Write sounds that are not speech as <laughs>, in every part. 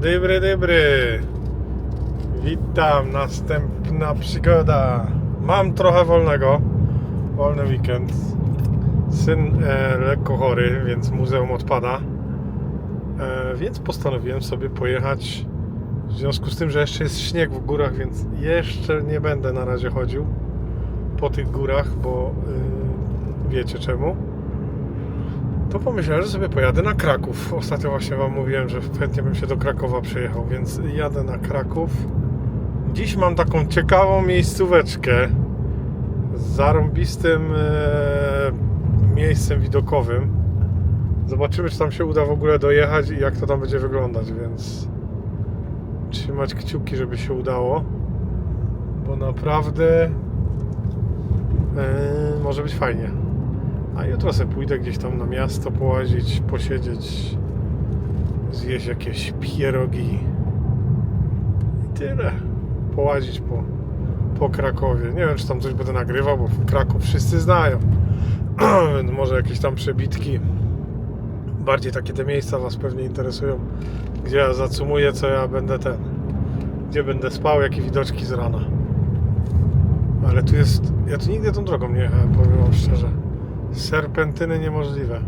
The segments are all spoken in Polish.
Dobry, dobry. Witam, następna przygoda. Mam trochę wolnego. Wolny weekend. Syn e, lekko chory, więc muzeum odpada. E, więc postanowiłem sobie pojechać. W związku z tym, że jeszcze jest śnieg w górach, więc jeszcze nie będę na razie chodził po tych górach, bo y, wiecie czemu. To pomyślałem, że sobie pojadę na Kraków. Ostatnio właśnie Wam mówiłem, że chętnie bym się do Krakowa przejechał, więc jadę na Kraków. Dziś mam taką ciekawą miejscóweczkę z zarąbistym e, miejscem widokowym. Zobaczymy, czy tam się uda w ogóle dojechać i jak to tam będzie wyglądać, więc trzymać kciuki, żeby się udało, bo naprawdę e, może być fajnie. A jutro sobie pójdę gdzieś tam na miasto połazić, posiedzieć, zjeść jakieś pierogi i tyle. Połazić po, po Krakowie. Nie wiem, czy tam coś będę nagrywał, bo Kraków wszyscy znają. <clears throat> Więc może jakieś tam przebitki. Bardziej takie te miejsca Was pewnie interesują, gdzie ja zacumuję, co ja będę ten, gdzie będę spał, jakie widoczki z rana. Ale tu jest, ja tu nigdy tą drogą nie jechałem, powiem Wam szczerze. Serpentyny niemożliwe.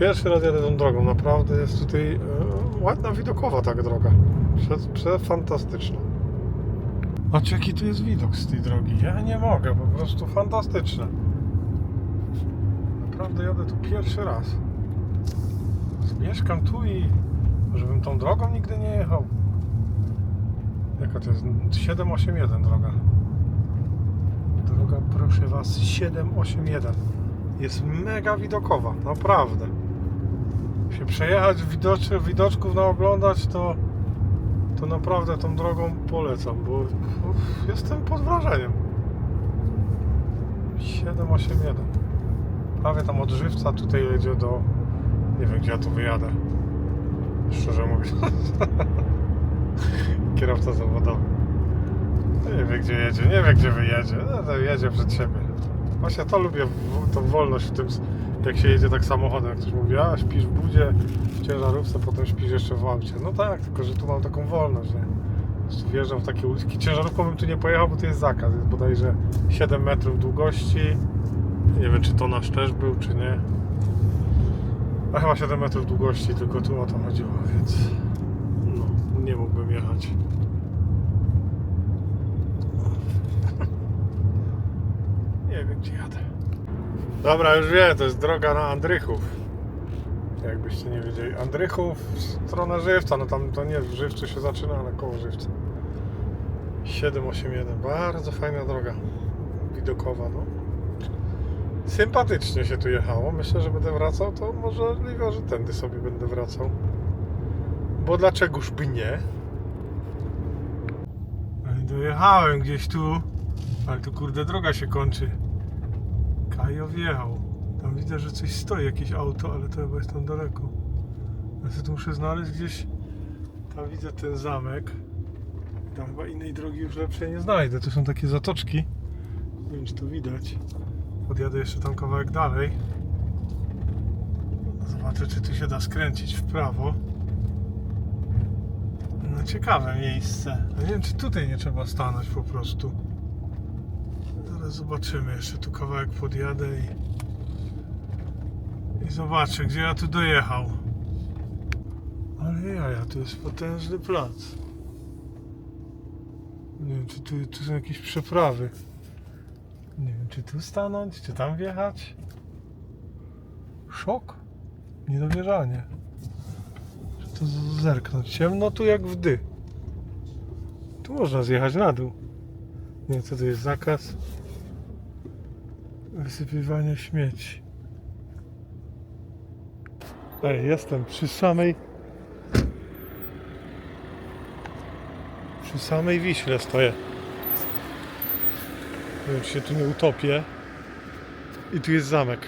Pierwszy raz jadę tą drogą, naprawdę jest tutaj e, ładna widokowa ta droga. Prze, przefantastyczna. Patrz jaki tu jest widok z tej drogi. Ja nie mogę, po prostu fantastyczne. Naprawdę jadę tu pierwszy raz. Mieszkam tu i żebym tą drogą nigdy nie jechał. Jaka to jest? 781 droga. Droga, proszę Was, 781. Jest mega widokowa, naprawdę. Się przejechać widoczy, widoczków naoglądać, to, to naprawdę tą drogą polecam, bo uff, jestem pod wrażeniem. 781. Prawie tam od żywca tutaj jedzie do. Nie wiem gdzie ja tu wyjadę. Szczerze mówiąc. <laughs> Kierowca zawodowy. Nie wie gdzie jedzie, nie wie gdzie wyjedzie. No to jedzie przed siebie. Właśnie to lubię, tą wolność w tym, jak się jedzie tak samochodem. Jak ktoś mówi, a śpisz w budzie, w ciężarówce, potem śpisz jeszcze w aucie. No tak, tylko że tu mam taką wolność, nie? Wjeżdżam w takie uliczki. Ciężarówką bym tu nie pojechał, bo tu jest zakaz. Jest bodajże 7 metrów długości. Nie wiem, czy to nasz też był, czy nie. A chyba 7 metrów długości, tylko tu o to chodziło, więc no, nie mógłbym jechać. Nie wiem gdzie jadę. Dobra, już wiem, to jest droga na Andrychów. Jakbyście nie wiedzieli. Andrychów w stronę Żywca, no tam to nie w Żywcu się zaczyna, ale koło Żywca. 781, bardzo fajna droga. Widokowa, no. Sympatycznie się tu jechało. Myślę, że będę wracał, to możliwe, że tędy sobie będę wracał. Bo dlaczegoż by nie? No Dojechałem gdzieś tu, ale tu kurde droga się kończy. Kajo wjechał. Tam widzę, że coś stoi, jakieś auto, ale to chyba jest tam daleko. Ja tu muszę znaleźć gdzieś. Tam widzę ten zamek. Tam chyba innej drogi już lepszej nie znajdę. Tu są takie zatoczki. Nie wiem, czy to widać. Podjadę jeszcze tam kawałek dalej. Zobaczę, czy tu się da skręcić w prawo. No ciekawe miejsce. Nie wiem, czy tutaj nie trzeba stanąć po prostu. Zobaczymy. Jeszcze tu kawałek podjadę i... I zobaczę, gdzie ja tu dojechał. Ale ja, tu jest potężny plac. Nie wiem, czy tu, tu są jakieś przeprawy. Nie wiem, czy tu stanąć, czy tam wjechać. Szok. Niedowierzanie. Czy to zerknąć? Ciemno tu jak w dy. Tu można zjechać na dół. Nie, co tu jest zakaz? Wysypywania śmieci. Ej, jestem przy samej... Przy samej Wiśle stoję. Nie wiem, czy się tu nie utopię. I tu jest zamek.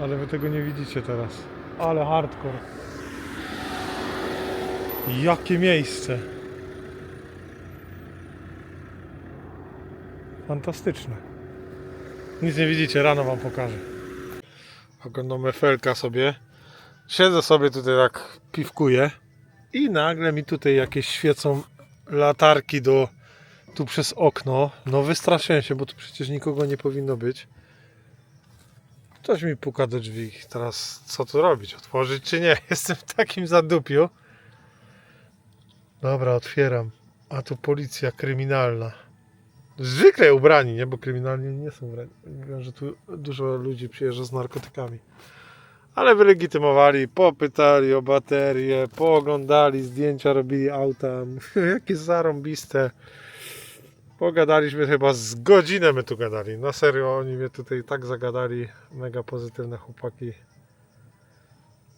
Ale wy tego nie widzicie teraz. Ale hardcore. Jakie miejsce. Fantastyczne. Nic nie widzicie, rano wam pokażę. Oglądam Efelka sobie. Siedzę sobie tutaj tak piwkuję. I nagle mi tutaj jakieś świecą latarki do tu przez okno. No wystraszyłem się, bo tu przecież nikogo nie powinno być. Ktoś mi puka do drzwi. Teraz co tu robić? Otworzyć czy nie? <laughs> Jestem w takim zadupiu. Dobra, otwieram. A tu policja kryminalna. Zwykle ubrani, nie? Bo kryminalni nie są ubrani. Mówią, że tu dużo ludzi przyjeżdża z narkotykami. Ale wylegitymowali, popytali o baterie, pooglądali, zdjęcia robili auta. <laughs> Jakie zarąbiste. Pogadaliśmy chyba z godzinę my tu gadali. Na serio, oni mnie tutaj tak zagadali. Mega pozytywne chłopaki.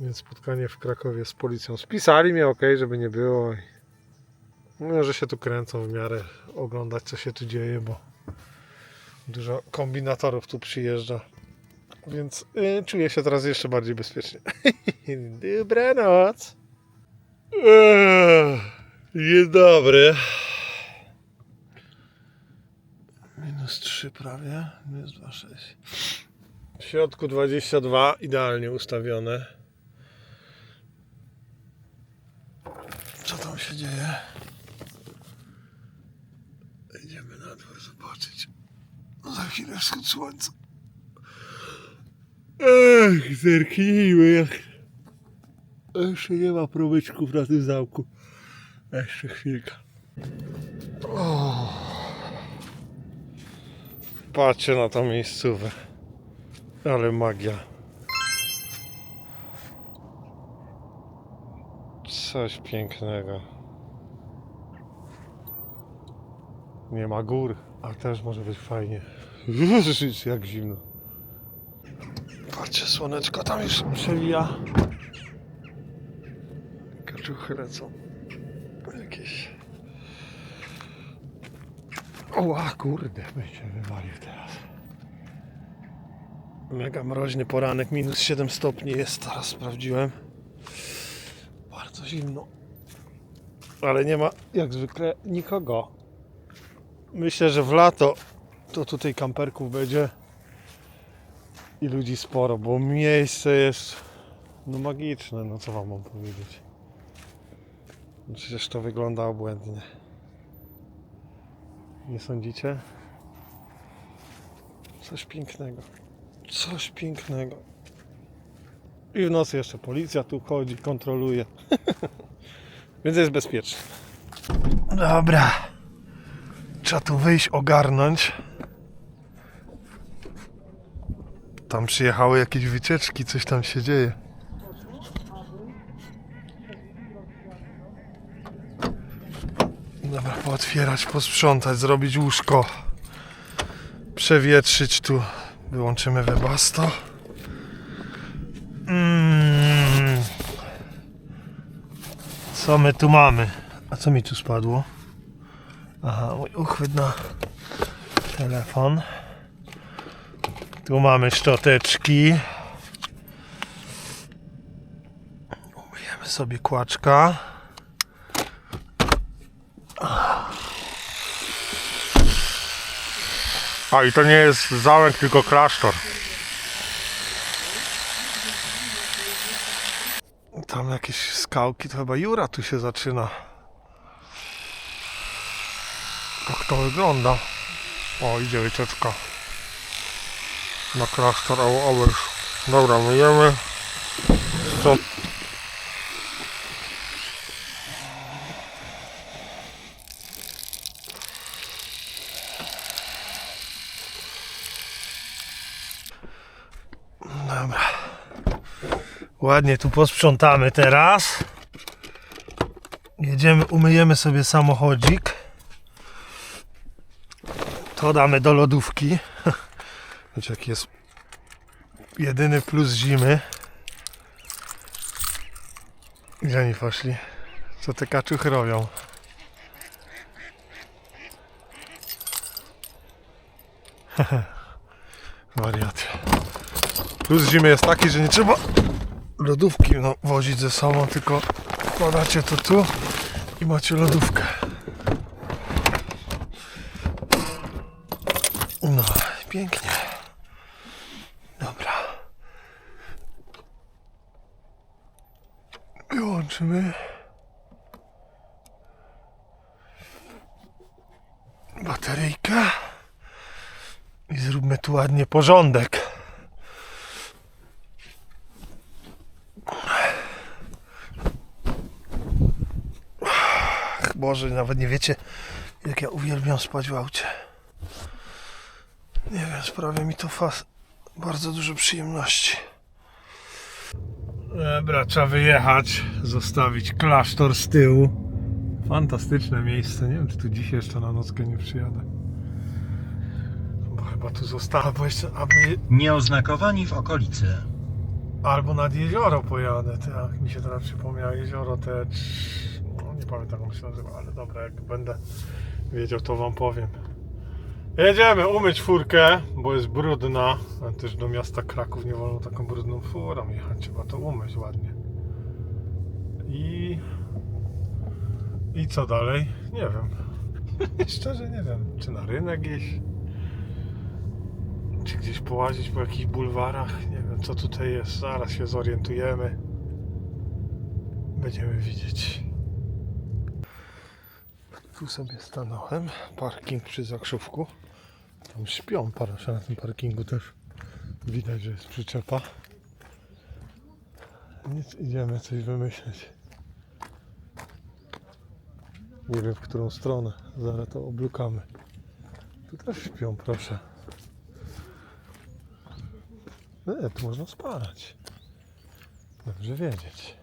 Więc spotkanie w Krakowie z policją. Spisali mnie ok, żeby nie było. Mówią, że się tu kręcą w miarę oglądać co się tu dzieje, bo dużo kombinatorów tu przyjeżdża. Więc y, czuję się teraz jeszcze bardziej bezpiecznie. <laughs> Dobranoc. Ech, Dzień dobry. Minus 3 prawie. Minus 2,6. W środku 22 idealnie ustawione. Co tam się dzieje? Idziemy na dwór zobaczyć. Chwilę wschód słońca. Ech, zerknijmy jak... Jeszcze nie ma promyczków na tym zamku. Jeszcze chwilka. O. Patrzcie na tą miejscówę. Ale magia. Coś pięknego. Nie ma gór, a też może być fajnie. Jezus, jak zimno. Patrzcie, słoneczko tam już przewija. Kaczuchy lecą. Jakieś... Oła, kurde, się wywalił teraz. Mega mroźny poranek, minus 7 stopni jest, teraz sprawdziłem. Bardzo zimno. Ale nie ma, jak zwykle, nikogo. Myślę, że w lato to tutaj kamperków będzie i ludzi sporo, bo miejsce jest no magiczne, no co wam mam powiedzieć. Przecież to wygląda obłędnie. Nie sądzicie? Coś pięknego. Coś pięknego. I w nocy jeszcze policja tu chodzi, kontroluje. <laughs> Więc jest bezpiecznie. Dobra. Trzeba tu wyjść, ogarnąć. Tam przyjechały jakieś wycieczki, coś tam się dzieje. Dobra, pootwierać, posprzątać, zrobić łóżko. Przewietrzyć tu. Wyłączymy webasto. Mm. Co my tu mamy? A co mi tu spadło? Aha, mój uchwyt na telefon. Tu mamy szczoteczki. Umyjemy sobie kłaczka. A i to nie jest załęk, tylko klasztor. Tam jakieś skałki, to chyba Jura tu się zaczyna. Jak to wygląda? O, idzie wycieczka. Na klasztor Ołowicz. Dobra, myjemy. Co? Dobra. Ładnie tu posprzątamy teraz. Jedziemy, umyjemy sobie samochodzik. To damy do lodówki. <laughs> Wiecie, jaki jest jedyny plus zimy. Gdzie oni poszli? Co te kaczuchy robią? <laughs> Wariaty. Plus zimy jest taki, że nie trzeba lodówki no, wozić ze sobą, tylko wkładacie to tu i macie lodówkę. No, pięknie. zobaczymy. Bateryjka. I zróbmy tu ładnie porządek. Boże, nawet nie wiecie, jak ja uwielbiam spać w aucie. Nie wiem, sprawia mi to fas bardzo dużo przyjemności. Dobra, trzeba wyjechać, zostawić klasztor z tyłu. Fantastyczne miejsce. Nie wiem, czy tu dzisiaj jeszcze na nockę nie przyjadę. Bo chyba tu zostanę, albo jeszcze, albo, je- Nieoznakowani w okolicy. albo nad jezioro pojadę. Tak, mi się teraz przypomniało jezioro te... No, nie pamiętam jak się nazywa, ale dobra, jak będę wiedział, to wam powiem. Jedziemy umyć furkę, bo jest brudna. A też do miasta Kraków nie wolno taką brudną furą jechać. Trzeba to umyć ładnie. I... I co dalej? Nie wiem. <laughs> Szczerze nie wiem. Czy na rynek gdzieś? Czy gdzieś połazić po jakichś bulwarach? Nie wiem co tutaj jest. Zaraz się zorientujemy. Będziemy widzieć. Tu sobie stanąłem. Parking przy Zakrzówku. Tam śpią parasze na tym parkingu też. Widać, że jest przyczepa. Nic, idziemy coś wymyśleć. Nie wiem w którą stronę. Zaraz to oblukamy. Tu też śpią, proszę. Nie, tu można spać. Dobrze wiedzieć.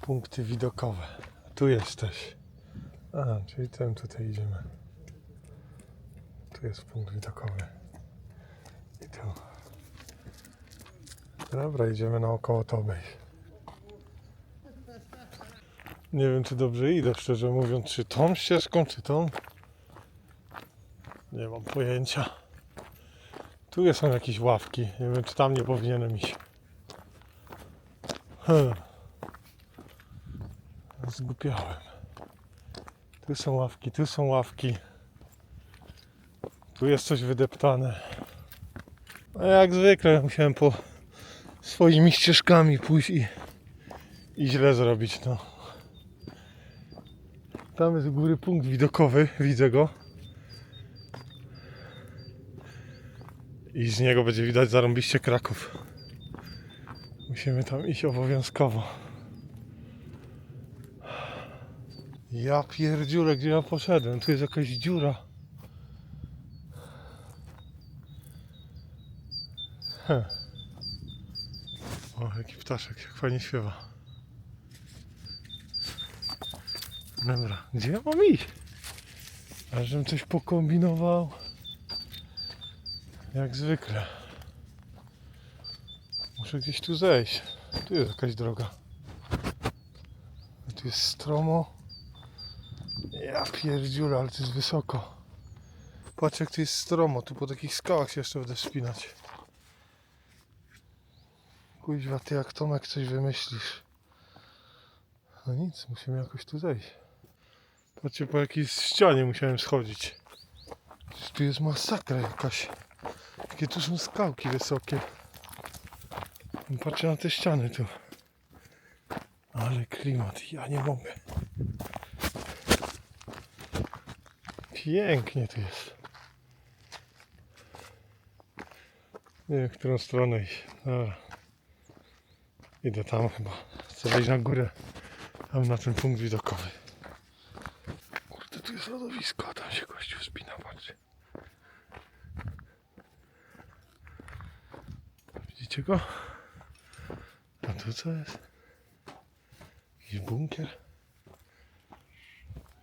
Punkty widokowe. Tu jesteś. A, czyli ten tutaj idziemy. Tu jest punkt widokowy. I tu. Dobra, idziemy naokoło to obejść. Nie wiem, czy dobrze idę, szczerze mówiąc, czy tą ścieżką, czy tą. Nie mam pojęcia. Tu są jakieś ławki. Nie wiem, czy tam nie powinienem iść. Hmm. Zgupiałem. Tu są ławki, tu są ławki. Tu jest coś wydeptane. A jak zwykle musiałem po swoimi ścieżkami pójść i, i źle zrobić. No. Tam jest góry punkt widokowy, widzę go. I z niego będzie widać zarąbiście Kraków. Musimy tam iść obowiązkowo. Ja pierdziule, gdzie ja poszedłem? Tu jest jakaś dziura. Heh. O, jaki ptaszek, jak fajnie śpiewa. Dobra, gdzie ja mam iść? A żebym coś pokombinował. Jak zwykle. Muszę gdzieś tu zejść. Tu jest jakaś droga. Tu jest stromo. Ja pierdziule, ale to jest wysoko. Patrz jak tu jest stromo. Tu po takich skałach się jeszcze będę wspinać. Kuźwa, ty jak Tomek coś wymyślisz. No nic, musimy jakoś tu zejść. Patrzcie, po jakiejś ścianie musiałem schodzić. Tu jest masakra jakaś. Jakie tu są skałki wysokie. Patrzcie na te ściany tu. Ale klimat, ja nie mogę. Pięknie tu jest. Nie wiem, w którą stronę iść. Dobra. Idę tam chyba. Chcę wejść na górę. Tam na ten punkt widokowy. Kurde, tu jest lodowisko, tam się gościu spina, patrzcie. Widzicie go? A tu co jest? Jakiś bunkier?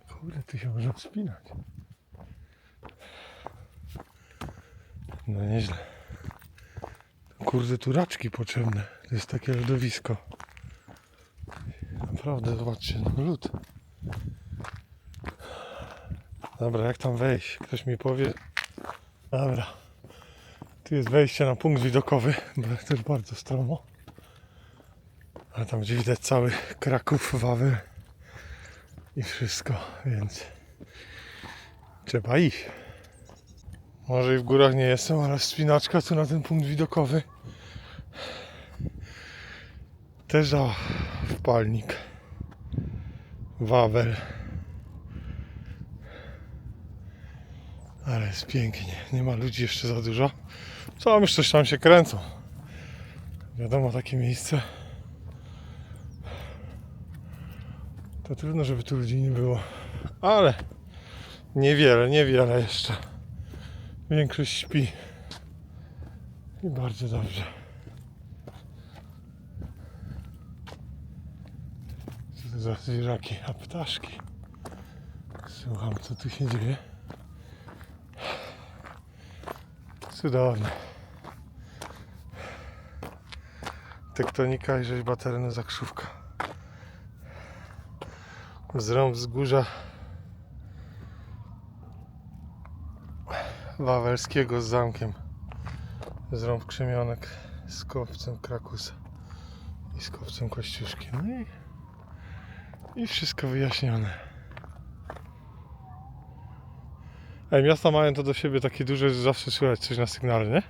Kurde, tu się można wspinać. No nieźle. Kurde, tu raczki potrzebne. To jest takie lodowisko. Naprawdę, zobaczcie, no lód. Dobra, jak tam wejść? Ktoś mi powie. Dobra. Tu jest wejście na punkt widokowy, bo jest też bardzo stromo. A tam gdzie widać cały Kraków, Wawel i wszystko, więc trzeba iść. Może i w górach nie jestem, ale spinaczka tu na ten punkt widokowy też dała wpalnik. Wawel. Ale jest pięknie. Nie ma ludzi jeszcze za dużo. Co, już coś tam się kręcą. Wiadomo, takie miejsce. To trudno, żeby tu ludzi nie było. Ale niewiele, niewiele jeszcze. Większość śpi. I bardzo dobrze. Co to za zwierzaki? A ptaszki. Słucham, co tu się dzieje. Cudowne. Tektonika i rzeźba terenu Zakrzówka. Zrąb wzgórza Wawelskiego z zamkiem. Zrąb Krzemionek z kopcem Krakusa i z kopcem Kościuszki. No i, i wszystko wyjaśnione. Ej, miasta mają to do siebie takie duże, że zawsze słychać coś na sygnale, nie?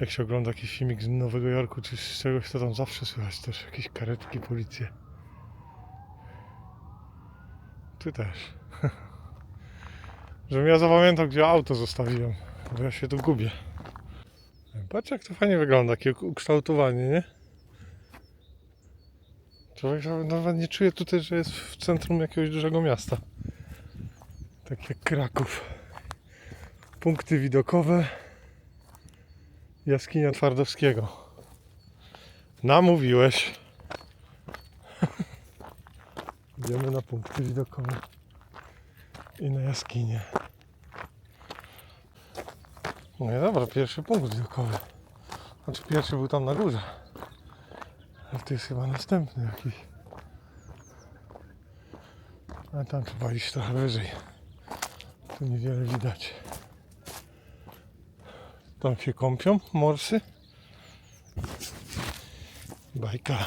Jak się ogląda jakiś filmik z Nowego Jorku czy z czegoś, to tam zawsze słychać też jakieś karetki, policję. Ty też. <laughs> Żebym ja zapamiętał, gdzie auto zostawiłem, bo ja się tu gubię. Patrz jak to fajnie wygląda, takie ukształtowanie, nie? Człowiek nawet nie czuje tutaj, że jest w centrum jakiegoś dużego miasta. Tak jak Kraków. Punkty widokowe. Jaskinia Twardowskiego. Namówiłeś. <laughs> Idziemy na punkty widokowe. I na jaskinię. No i dobra, pierwszy punkt widokowy. Znaczy pierwszy był tam na górze. A to jest chyba następny jakiś. A tam trzeba iść trochę wyżej. Tu niewiele widać. Tam się kąpią morsy. Bajka.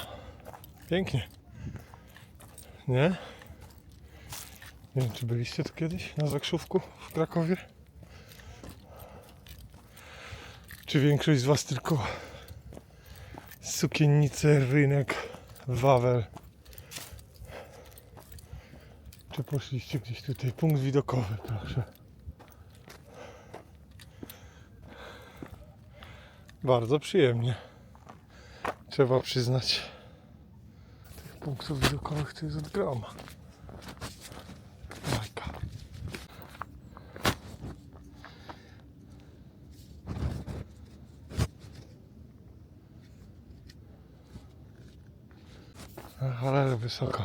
Pięknie. Nie? Nie wiem, czy byliście tu kiedyś na Zakrzówku w Krakowie? Czy większość z Was tylko sukiennice, rynek, Wawel? Czy poszliście gdzieś tutaj? Punkt widokowy, proszę. Bardzo przyjemnie. Trzeba przyznać. Tych punktów widokowych to jest od groma. Bajka. Ach, Ale wysoko.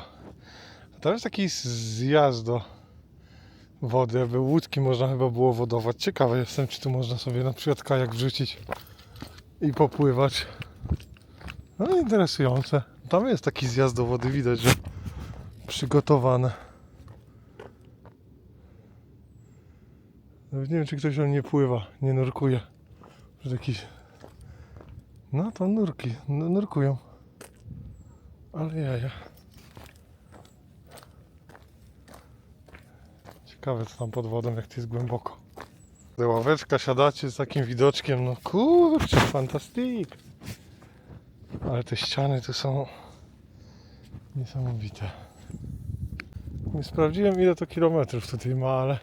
A tam jest taki zjazd do wody, aby łódki można chyba było wodować. Ciekawe jestem, czy tu można sobie na przykład kajak wrzucić i popływać. No interesujące. Tam jest taki zjazd do wody, widać, że przygotowane. Nawet nie wiem, czy ktoś tam nie pływa, nie nurkuje. Jakiś... No to nurki, nurkują. Ale jaja. Ciekawe co tam pod wodą, jak to jest głęboko. Ławeczka, siadacie z takim widoczkiem, no kurczę, fantastyk. Ale te ściany tu są niesamowite. Nie sprawdziłem ile to kilometrów tutaj ma, ale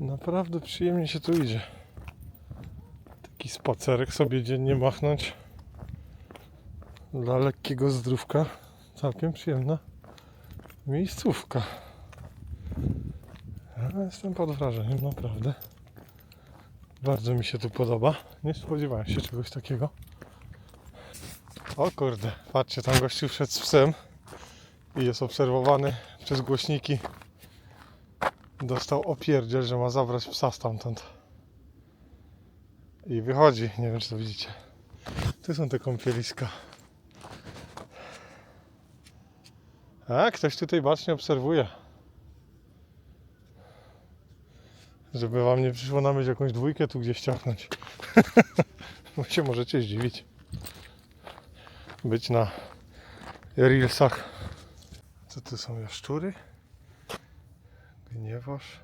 naprawdę przyjemnie się tu idzie. Taki spacerek sobie dziennie machnąć dla lekkiego zdrówka. Całkiem przyjemna miejscówka. Ja jestem pod wrażeniem, naprawdę. Bardzo mi się tu podoba. Nie spodziewałem się czegoś takiego. O kurde, patrzcie, tam gościu wszedł z psem i jest obserwowany przez głośniki. Dostał opierdziel, że ma zabrać psa stamtąd. I wychodzi, nie wiem czy to widzicie. Tu są te kąpieliska. A, ktoś tutaj bacznie obserwuje. Żeby wam nie przyszło na myśl jakąś dwójkę tu gdzieś ciachnąć. <laughs> Bo się możecie zdziwić. Być na reelsach. Co tu są jaszczury? Gniewoż.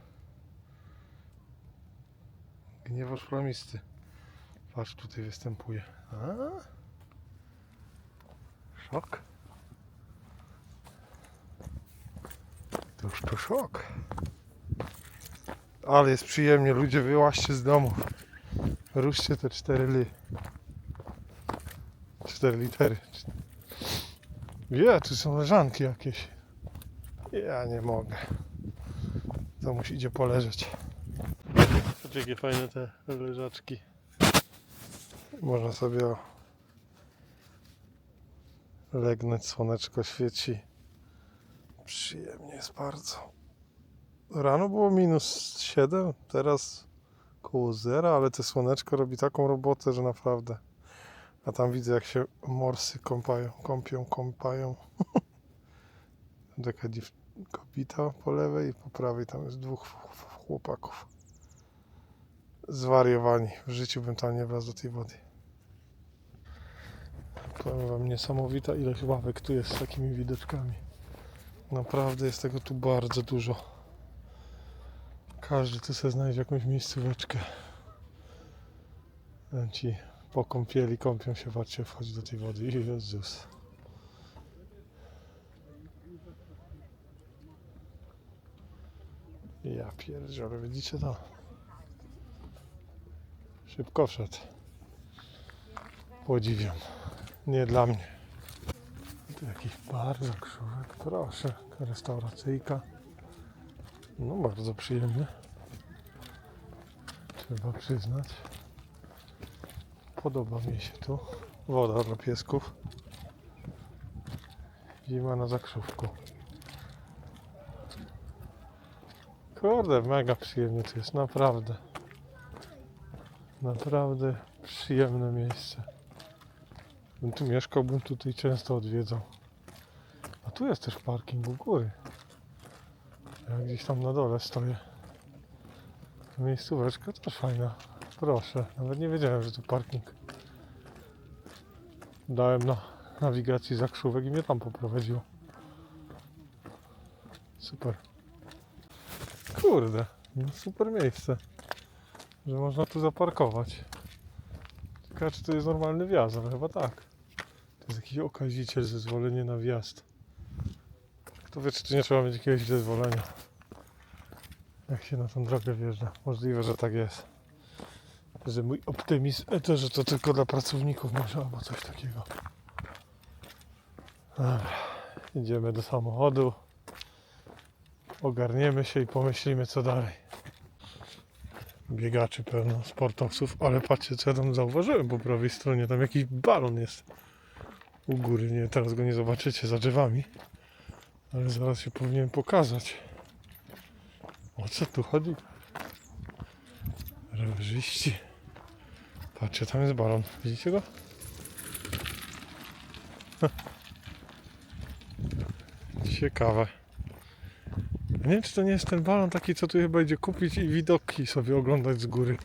Gniewoż plamisty. Patrz, tutaj występuje. A? Szok. Cóż to szok. Ale jest przyjemnie, ludzie wyłaźcie z domów. Ruszcie te cztery ly. Cztery litery. Je, tu są leżanki jakieś. Ja nie mogę. To musi idzie poleżeć. Patrzcie jakie fajne te leżaczki. Można sobie legnąć, słoneczko świeci. Przyjemnie jest bardzo. Rano było minus 7, teraz koło zera, ale to słoneczko robi taką robotę, że naprawdę. A tam widzę jak się morsy kąpają, kąpią, kąpają. <laughs> Taka dziew... kobieta po lewej i po prawej tam jest dwóch ch- chłopaków. Zwariowani. W życiu bym tam nie wlazł do tej wody. Powiem wam, niesamowita ilość ławek tu jest z takimi widoczkami. Naprawdę jest tego tu bardzo dużo. Każdy tu sobie znajdzie jakąś miejscóweczkę. Ci po kąpieli kąpią się, patrzcie, wchodzi do tej wody. Jezus. Ja pierdzielę, widzicie to? Szybko wszedł. Podziwiam. Nie dla mnie. Jakiś bar, zakrzówek, proszę. Restauracyjka. No bardzo przyjemny. Trzeba przyznać. Podoba mi się tu. Woda dla piesków. Zima na zakrzówku. Kurde, mega przyjemnie tu jest, naprawdę. Naprawdę przyjemne miejsce. Bym tu mieszkał, bym tutaj często odwiedzał. A tu jest też parking u góry. Ja gdzieś tam na dole stoję. Miejscóweczka też fajna. Proszę, nawet nie wiedziałem, że to parking. Dałem na nawigacji zakrzówek i mnie tam poprowadziło. Super. Kurde, no super miejsce. Że można tu zaparkować. Ciekawe, czy to jest normalny wjazd, ale chyba tak. To jest jakiś okaziciel, zezwolenie na wjazd. Kto wie, czy tu nie trzeba mieć jakiegoś zezwolenia. Jak się na tą drogę wjeżdża. Możliwe, że tak jest. Że mój optymizm to, że to tylko dla pracowników może albo coś takiego. Dobra. Idziemy do samochodu. Ogarniemy się i pomyślimy co dalej. Biegaczy pełno, sportowców, ale patrzcie co ja tam zauważyłem po prawej stronie. Tam jakiś balon jest u góry. Nie, teraz go nie zobaczycie za drzewami. Ale zaraz się powinien pokazać. O co tu chodzi? Rowerzyści. Patrzcie, tam jest balon. Widzicie go? <laughs> Ciekawe. Nie wiem, czy to nie jest ten balon taki, co tu chyba idzie kupić i widoki sobie oglądać z góry.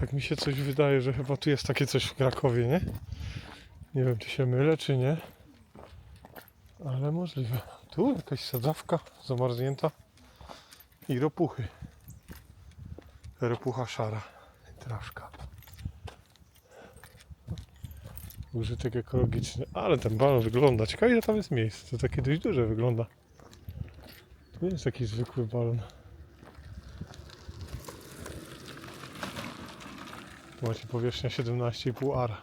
Tak mi się coś wydaje, że chyba tu jest takie coś w Krakowie, nie? Nie wiem, czy się mylę, czy nie. Ale możliwe. Tu jakaś sadzawka zamarznięta i ropuchy. Ropucha szara. Traszka. Użytek ekologiczny. Ale ten balon wygląda. Ciekawe ile tam jest miejsc. To takie dość duże wygląda. To nie jest jakiś zwykły balon. Macie powierzchnia 17,5 ara.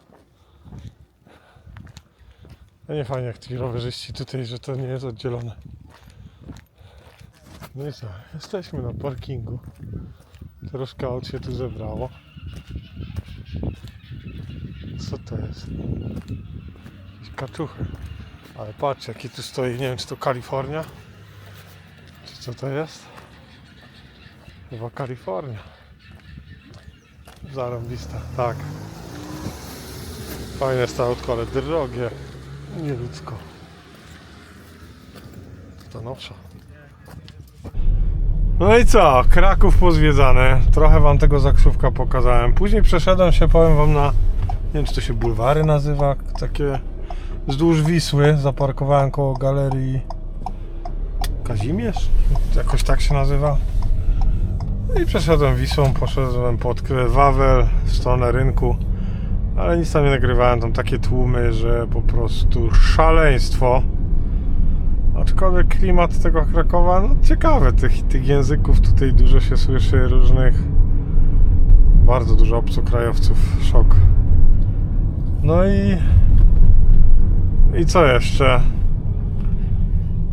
No nie fajnie jak ci rowerzyści tutaj, że to nie jest oddzielone. No i co, jesteśmy na parkingu. Troszkę aut się tu zebrało. Co to jest? Jakieś kaczuchy. Ale patrz jaki tu stoi, nie wiem czy to Kalifornia? Czy co to jest? Chyba Kalifornia. Zarąbista, tak. Fajne jest to autko, ale drogie. Nieludzko. To nowsza. No i co? Kraków pozwiedzane. Trochę wam tego zakrzówka pokazałem. Później przeszedłem się, powiem wam, na. Nie wiem, czy to się bulwary nazywa. Takie wzdłuż Wisły. Zaparkowałem koło galerii Kazimierz? Jakoś tak się nazywa. No i przeszedłem Wisłą, poszedłem pod Wawel w stronę rynku. Ale nic tam nie nagrywałem, tam takie tłumy, że po prostu szaleństwo. Aczkolwiek klimat tego Krakowa, no ciekawe, tych, tych języków tutaj dużo się słyszy, różnych. Bardzo dużo obcokrajowców, szok. No i. I co jeszcze?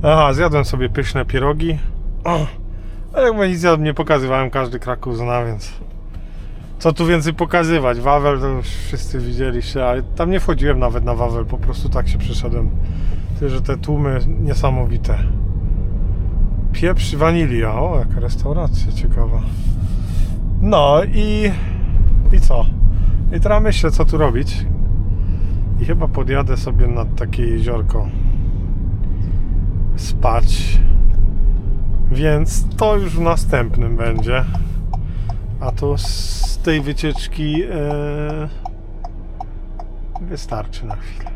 Aha, zjadłem sobie pyszne pierogi. O, ale jakby nic ja nie pokazywałem, każdy Kraków zna, więc. Co tu więcej pokazywać? Wawel to już wszyscy widzieliście, ale tam nie wchodziłem nawet na Wawel, po prostu tak się przyszedłem. Ty, że te tłumy niesamowite. Pieprz wanilia, o jaka restauracja ciekawa. No i... i co? I teraz myślę co tu robić. I chyba podjadę sobie nad takie jeziorko. Spać. Więc to już w następnym będzie. A to z tej wycieczki e, wystarczy na chwilę.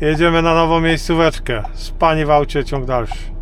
Jedziemy na nową miejscóweczkę. Spanie w aucie, ciąg dalszy.